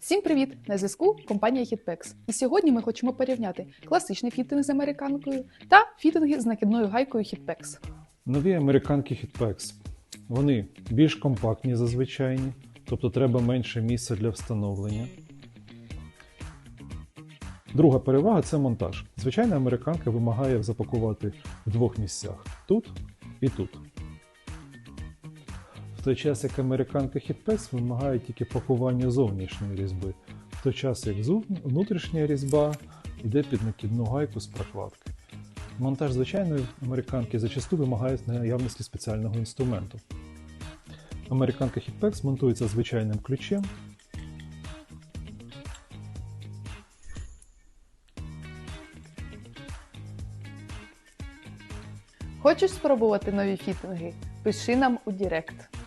Всім привіт! На зв'язку компанія HitPex. І сьогодні ми хочемо порівняти класичний фітинг з американкою та фітинги з накидною гайкою HitPex. Нові американки Hitpex. Вони більш компактні за звичайні, тобто треба менше місця для встановлення. Друга перевага це монтаж. Звичайна американка вимагає запакувати в двох місцях тут і тут. В той час як американка Hitpex вимагає тільки пакування зовнішньої різьби, в той час як внутрішня різьба йде під накидну гайку з прокладки. Монтаж звичайної американки зачасту вимагає наявності спеціального інструменту. Американка Hitpex монтується звичайним ключем. Хочеш спробувати нові фітинги? Пиши нам у Директ.